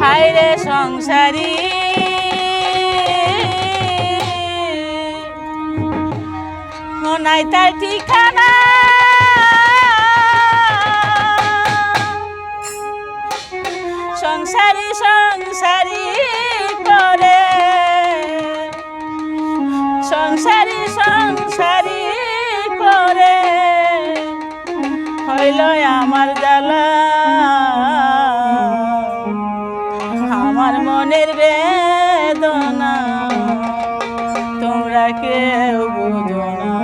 হায় রে সংসারী নাই তার ঠিকানা। সংসারী সংসারী করে। সংসারী সংসারী করে। হইল আমার জ্বালা। মনের বেদনা, তোমরা কেউ বুঝো না।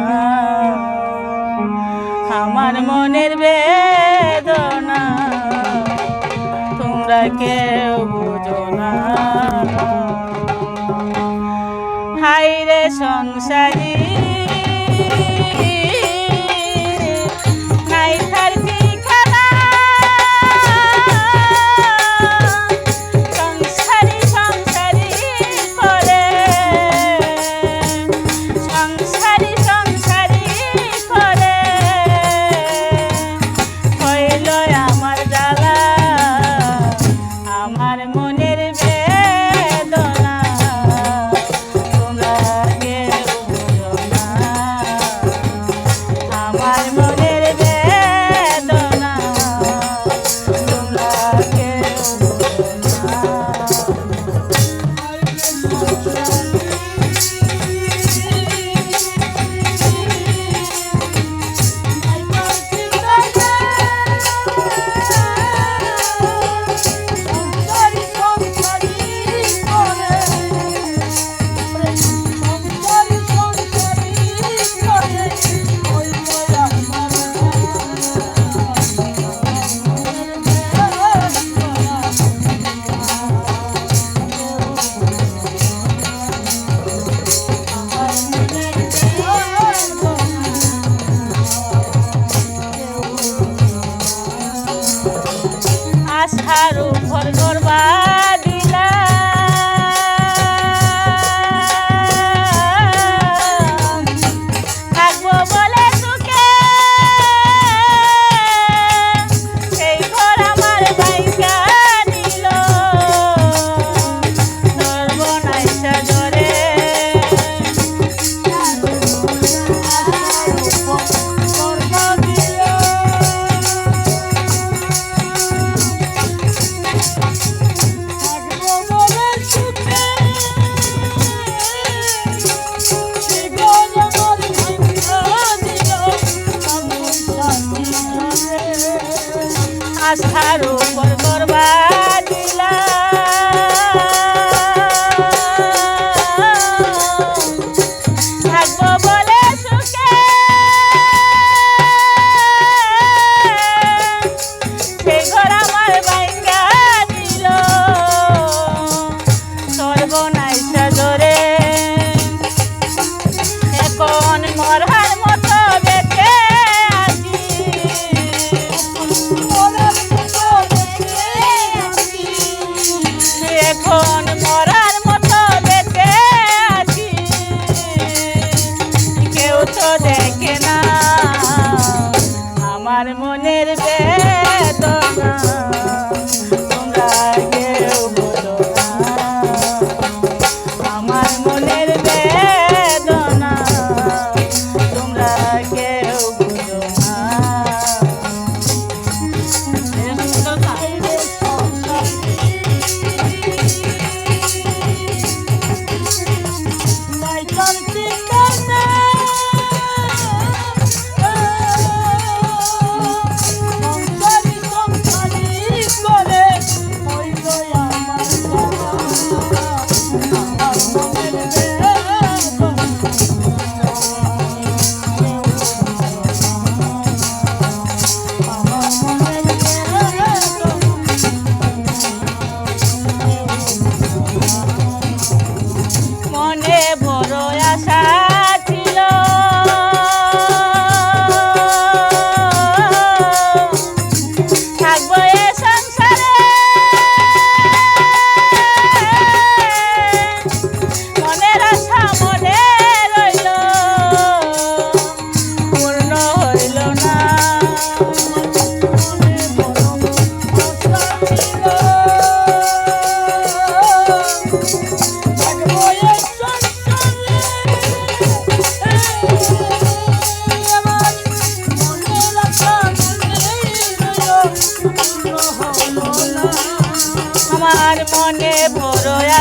আমার মনের বেদনা, তোমরা কেউ বুঝো না। হাই রে সংসারী সংসারী আশার উপর গরবা আস্থার উপর করবা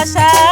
আশা